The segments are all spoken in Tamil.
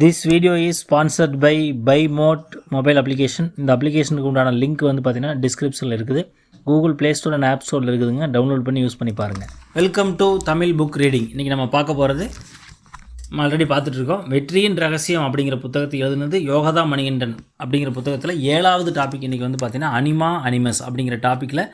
This video is sponsored by by mode mobile application இந்த அப்ளிகேஷனுக்கு உண்டான லிங்க் வந்து பார்த்தீங்கன்னா டிஸ்கிரிப்ஷனில் இருக்குது. Google play store and app ஸ்டோரில் இருக்குதுங்க. டவுன்லோட் பண்ணி யூஸ் பண்ணி பாருங்கள் welcome to Tamil book reading இன்றைக்கி நம்ம பார்க்க போகிறது நம்ம ஆல்ரெடி பார்த்துட்ருக்கோம் வெற்றியின் ரகசியம் அப்படிங்கிற புத்தகத்தை எழுதுனது யோகதா மணிகண்டன் அப்படிங்கிற புத்தகத்தில் ஏழாவது டாபிக் இன்றைக்கி வந்து பார்த்தீங்கன்னா அனிமா அனிமஸ் அப்படிங்கிற டாப்பிக்கில்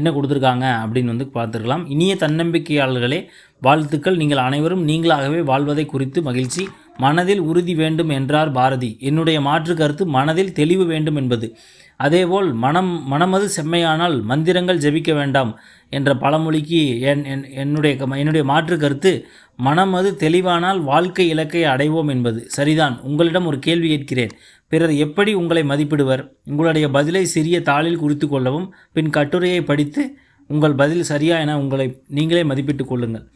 என்ன கொடுத்துருக்காங்க அப்படின்னு வந்து பார்த்துருக்கலாம். இனிய தன்னம்பிக்கையாளர்களே வாழ்த்துக்கள். நீங்கள் அனைவரும் நீங்களாகவே வாழ்வதை குறித்து மகிழ்ச்சி. மனதில் உறுதி வேண்டும் என்றார் பாரதி. என்னுடைய மாற்று கருத்து மனதில் தெளிவு வேண்டும் என்பது. அதேபோல் மனம் மனமது செம்மையானால் மந்திரங்கள் ஜெபிக்க வேண்டாம் என்ற பழமொழிக்கு என் என் என்னுடைய க- என்னுடைய மாற்று கருத்து மனமது தெளிவானால் வாழ்க்கை இலக்கை அடைவோம் என்பது. சரிதான் உங்களிடம் ஒரு கேள்வி கேட்கிறேன். பிறர் எப்படி உங்களை மதிப்பிடுவர்? உங்களுடைய பதிலை சிறிய தாளில் குறித்து கொள்ளவும் பின் கட்டுரையை படித்து உங்கள் பதில் சரியா என உங்களை நீங்களே மதிப்பிட்டுக் கொள்ளுங்கள்.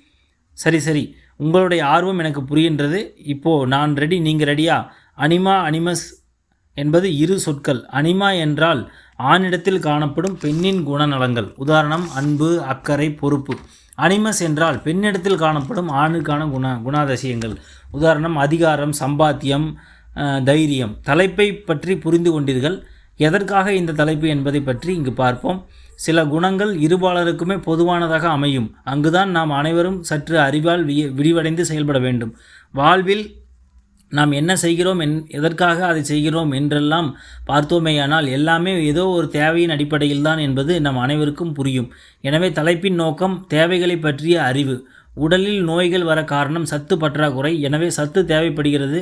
சரி சரி. உங்களுடைய ஆர்வம் எனக்கு புரிகின்றது. இப்போது நான் ரெடி நீங்கள் ரெடியா அனிமா அனிமஸ் என்பது இரு சொற்கள். அனிமா என்றால் ஆணிடத்தில் காணப்படும் பெண்ணின் குணநலங்கள். உதாரணம் அன்பு அக்கறை பொறுப்பு. அனிமஸ் என்றால் பெண்ணிடத்தில் காணப்படும் ஆணுக்கான குண குணாதிசயங்கள். உதாரணம் அதிகாரம் சம்பாத்தியம் தைரியம். தலைப்பை பற்றி புரிந்து கொண்டீர்கள். எதற்காக இந்த தலைப்பு என்பதை பற்றி இங்கு பார்ப்போம். சில குணங்கள் இருபாலருக்குமே பொதுவானதாக அமையும். அங்குதான் நாம் அனைவரும் சற்று அறிவால் விரிவடைந்து செயல்பட வேண்டும். வாழ்வில் நாம் என்ன செய்கிறோம் என் எதற்காக அதை செய்கிறோம் என்றெல்லாம் பார்த்தோமேயானால் எல்லாமே ஏதோ ஒரு தேவையின் அடிப்படையில் தான் என்பது நம் அனைவருக்கும் புரியும். எனவே தலைப்பின் நோக்கம் தேவைகளை பற்றிய அறிவு. உடலில் நோய்கள் வர காரணம் சத்து பற்றாக்குறை. எனவே சத்து தேவைப்படுகிறது.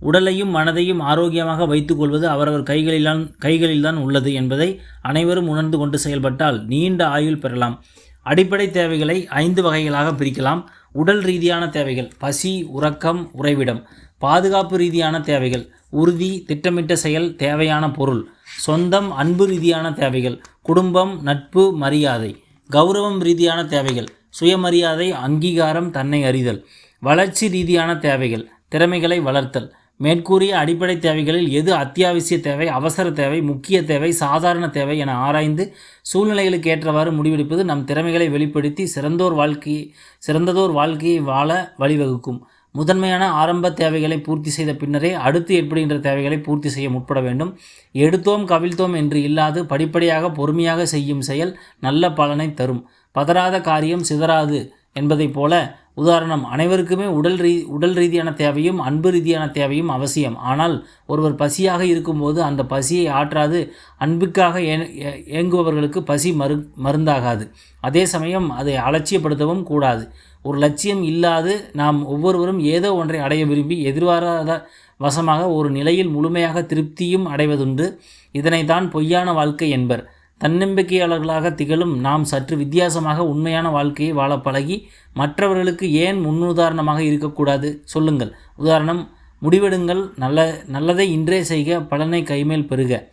உடலையும் மனதையும் ஆரோக்கியமாக வைத்துக்கொள்வது அவரவர் கைகளில்தான் கைகளில்தான் உள்ளது என்பதை அனைவரும் உணர்ந்து கொண்டு செயல்பட்டால் நீண்ட ஆயுள் பெறலாம். அடிப்படை தேவைகளை ஐந்து வகைகளாக பிரிக்கலாம். உடல் ரீதியான தேவைகள் பசி உறக்கம் உறைவிடம். பாதுகாப்பு ரீதியான தேவைகள் உறுதி திட்டமிட்ட செயல் தேவையான பொருள். சொந்தம் அன்பு ரீதியான தேவைகள் குடும்பம் நட்பு மரியாதை. கௌரவம் ரீதியான தேவைகள் சுயமரியாதை அங்கீகாரம் தன்னை அறிதல். வளர்ச்சி ரீதியான தேவைகள் திறமைகளை வளர்த்தல். மேற்கூறிய அடிப்படை தேவைகளில் எது அத்தியாவசிய தேவை அவசர தேவை முக்கிய தேவை சாதாரண தேவை என ஆராய்ந்து சூழ்நிலைகளுக்கு ஏற்றவாறு முடிவெடுப்பது நம் திறமைகளை வெளிப்படுத்தி சிறந்தோர் வாழ்க்கையை சிறந்ததோர் வாழ்க்கையை வாழ வழிவகுக்கும். முதன்மையான ஆரம்ப தேவைகளை பூர்த்தி செய்த பின்னரே அடுத்து ஏற்படுகின்ற தேவைகளை பூர்த்தி செய்ய முற்பட வேண்டும். எடுத்தோம் கவிழ்த்தோம் என்று இல்லாது படிப்படியாக பொறுமையாக செய்யும் செயல் நல்ல பலனை தரும். பதறாத காரியம் சிதறாது என்பதைப் போல உதாரணம் அனைவருக்குமே உடல் ரீ உடல் ரீதியான தேவையும் அன்பு ரீதியான தேவையும் அவசியம். ஆனால் ஒருவர் பசியாக இருக்கும்போது அந்த பசியை ஆற்றாது அன்புக்காக ஏ- ஏங்குபவர்களுக்கு பசி மரு மருந்தாகாது. அதே சமயம் அதை அலட்சியப்படுத்தவும் கூடாது. ஒரு லட்சியம் இல்லாது நாம் ஒவ்வொருவரும் ஏதோ ஒன்றை அடைய விரும்பி எதிர்பாராத வசமாக ஒரு நிலையில் முழுமையாக திருப்தியும் அடைவதுண்டு. இதனைத்தான் பொய்யான வாழ்க்கை என்பர். தன்னம்பிக்கையாளர்களாக திகழும் நாம் சற்று வித்தியாசமாக உண்மையான வாழ்க்கையை வாழ பழகி மற்றவர்களுக்கு ஏன் முன்னுதாரணமாக இருக்கக்கூடாது? சொல்லுங்கள். உதாரணம் முடிவெடுங்கள். நல்ல நல்லதை இன்றே செய்க. பலனை கைமேல் பெறுக.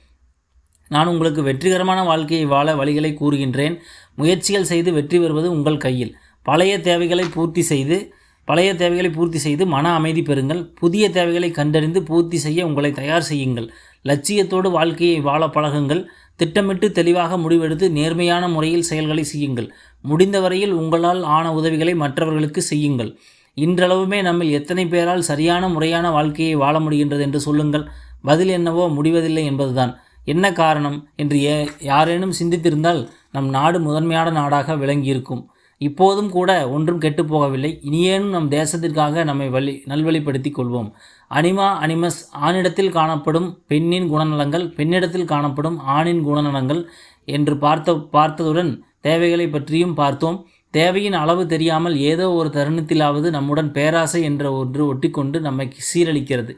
நான் உங்களுக்கு வெற்றிகரமான வாழ்க்கையை வாழ வழிகளை கூறுகின்றேன். முயற்சிகள் செய்து வெற்றி பெறுவது உங்கள் கையில். பழைய தேவைகளை பூர்த்தி செய்து பழைய தேவைகளை பூர்த்தி செய்து மன அமைதி பெறுங்கள். புதிய தேவைகளை கண்டறிந்து பூர்த்தி செய்ய உங்களை தயார் செய்யுங்கள். லட்சியத்தோடு வாழ்க்கையை வாழ பழகுங்கள். திட்டமிட்டு தெளிவாக முடிவெடுத்து நேர்மையான முறையில் செயல்களை செய்யுங்கள். முடிந்தவரையில் உங்களால் ஆன உதவிகளை மற்றவர்களுக்கு செய்யுங்கள். இன்றளவுமே நம்ம எத்தனை பேரால் சரியான முறையான வாழ்க்கையை வாழ முடிகின்றது என்று சொல்லுங்கள். பதில் என்னவோ முடிவதில்லை என்பதுதான். என்ன காரணம்? என்று ஏ யாரேனும் சிந்தித்திருந்தால் நம் நாடு முதன்மையான நாடாக விளங்கியிருக்கும். இப்போதும் கூட ஒன்றும் கெட்டுப்போகவில்லை இனியேனும் நம் தேசத்திற்காக நம்மை வழி நல்வழிப்படுத்திக் கொள்வோம். அனிமா அனிமஸ் ஆணிடத்தில் காணப்படும் பெண்ணின் குணநலங்கள் பெண்ணிடத்தில் காணப்படும் ஆணின் குணநலங்கள் என்று பார்த்த பார்த்ததுடன் தேவைகளை பற்றியும் பார்த்தோம். தேவையின் அளவு தெரியாமல் ஏதோ ஒரு தருணத்திலாவது நம்முடன் பேராசை என்ற ஒன்று ஒட்டிக்கொண்டு நம்மை சீரழிக்கிறது.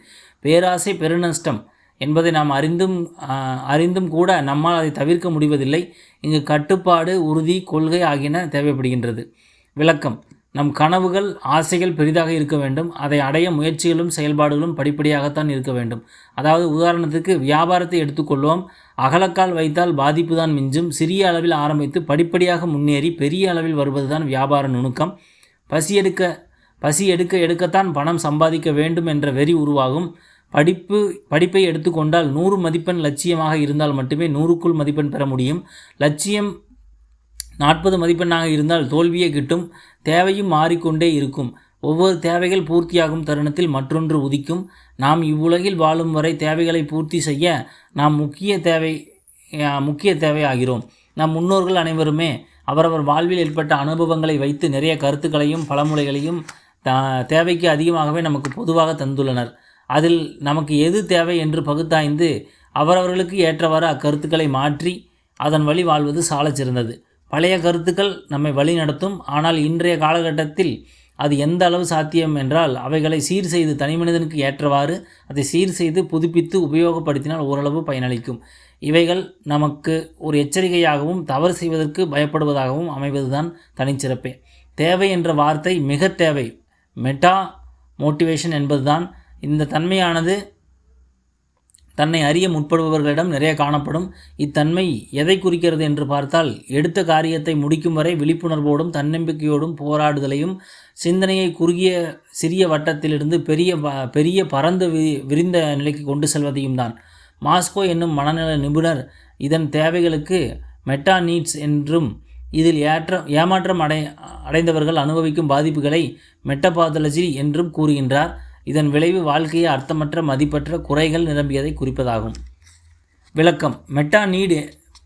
பேராசை பெருநஷ்டம். என்பதை நாம் அறிந்தும் அறிந்தும் கூட நம்மால் அதை தவிர்க்க முடிவதில்லை. இங்கு கட்டுப்பாடு உறுதி கொள்கை ஆகியன தேவைப்படுகின்றது. விளக்கம். நம் கனவுகள் ஆசைகள் பெரிதாக இருக்க வேண்டும். அதை அடைய முயற்சிகளும் செயல்பாடுகளும் படிப்படியாகத்தான் இருக்க வேண்டும். அதாவது உதாரணத்துக்கு வியாபாரத்தை எடுத்துக்கொள்வோம். அகலக்கால் வைத்தால் பாதிப்பு தான் மிஞ்சும். சிறிய அளவில் ஆரம்பித்து படிப்படியாக முன்னேறி பெரிய அளவில் வருவதுதான் வியாபார நுணுக்கம். பசி எடுக்க பசி எடுக்க எடுக்கத்தான் பணம் சம்பாதிக்க வேண்டும் என்ற வெறி உருவாகும். படிப்பு படிப்பை எடுத்துக்கொண்டால் நூறு மதிப்பெண் லட்சியமாக இருந்தால் மட்டுமே நூறுக்குள் மதிப்பெண் பெற முடியும். லட்சியம் நாற்பது மதிப்பெண்ணாக இருந்தால் தோல்வியே கிட்டும் தேவையும் மாறிக்கொண்டே இருக்கும். ஒவ்வொரு தேவைகள் பூர்த்தியாகும் தருணத்தில் மற்றொன்று உதிக்கும். நாம் இவ்வுலகில் வாழும் வரை தேவைகளை பூர்த்தி செய்ய நாம் முக்கிய தேவை முக்கிய தேவை ஆகிறோம். நம் முன்னோர்கள் அனைவருமே அவரவர் வாழ்வில் ஏற்பட்ட அனுபவங்களை வைத்து நிறைய கருத்துக்களையும் பழமொழிகளையும் தேவைக்கு அதிகமாகவே நமக்கு பொதுவாக தந்துள்ளனர். அதில் நமக்கு எது தேவை என்று பகுத்தாய்ந்து அவரவர்களுக்கு ஏற்றவாறு அக்கருத்துக்களை மாற்றி அதன் வழி வாழ்வது சாலச்சிறந்தது பழைய கருத்துக்கள் நம்மை வழி நடத்தும். ஆனால் இன்றைய காலகட்டத்தில் அது எந்த அளவு சாத்தியம் என்றால் அவைகளை சீர் செய்து தனிமனிதனுக்கு ஏற்றவாறு அதை சீர் செய்து புதுப்பித்து உபயோகப்படுத்தினால் ஓரளவு பயனளிக்கும். இவைகள் நமக்கு ஒரு எச்சரிக்கையாகவும் தவறு செய்வதற்கு பயப்படுவதாகவும் அமைவதுதான் தனிச்சிறப்பே தேவை என்ற வார்த்தை மிக தேவை. மெட்டா மோட்டிவேஷன் என்பதுதான் இந்த தன்மையானது தன்னை அறிய முற்படுபவர்களிடம் நிறைய காணப்படும். இத்தன்மை எதை குறிக்கிறது என்று பார்த்தால் எடுத்த காரியத்தை முடிக்கும் வரை விழிப்புணர்வோடும் தன்னம்பிக்கையோடும் போராடுதலையும் சிந்தனையை குறுகிய சிறிய வட்டத்திலிருந்து பெரிய ப- பெரிய பரந்து விரிந்த நிலைக்கு கொண்டு செல்வதையும் தான். மாஸ்கோ என்னும் மனநல நிபுணர் இதன் தேவைகளுக்கு மெட்டா நீட்ஸ் என்றும் இதில் ஏற்ற ஏமாற்றம் அடை அடைந்தவர்கள் அனுபவிக்கும் பாதிப்புகளை மெட்டபாதலஜி என்றும் கூறுகின்றார். இதன் விளைவு வாழ்க்கையை அர்த்தமற்ற மதிப்பற்ற குறைகள் நிரம்பியதை குறிப்பதாகும். விளக்கம். மெட்டா நீடு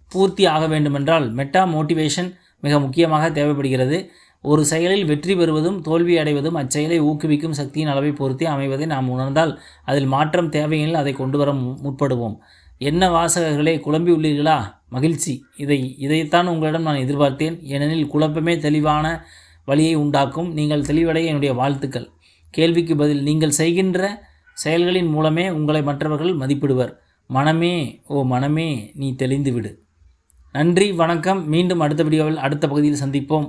பூர்த்தி ஆக வேண்டுமென்றால் மெட்டா மோட்டிவேஷன் மிக முக்கியமாக தேவைப்படுகிறது. ஒரு செயலில் வெற்றி பெறுவதும் தோல்வி அடைவதும் அச்செயலை ஊக்குவிக்கும் சக்தியின் அளவை பொறுத்தே அமைவதை நாம் உணர்ந்தால் அதில் மாற்றம் தேவையில் அதை கொண்டு வர முற்படுவோம். என்ன வாசகர்களே குழம்பி உள்ளீர்களா? மகிழ்ச்சி. இதை இதைத்தான் உங்களிடம் நான் எதிர்பார்த்தேன். ஏனெனில் குழப்பமே தெளிவான வழியை உண்டாக்கும். நீங்கள் தெளிவடைய என்னுடைய வாழ்த்துக்கள். கேள்விக்கு பதில் நீங்கள் செய்கின்ற செயல்களின் மூலமே உங்களை மற்றவர்கள் மதிப்பிடுவர். மனமே ஓ மனமே நீ தெளிந்துவிடு. நன்றி வணக்கம். மீண்டும் அடுத்த வீடியோவில் அடுத்த பகுதியில் சந்திப்போம்.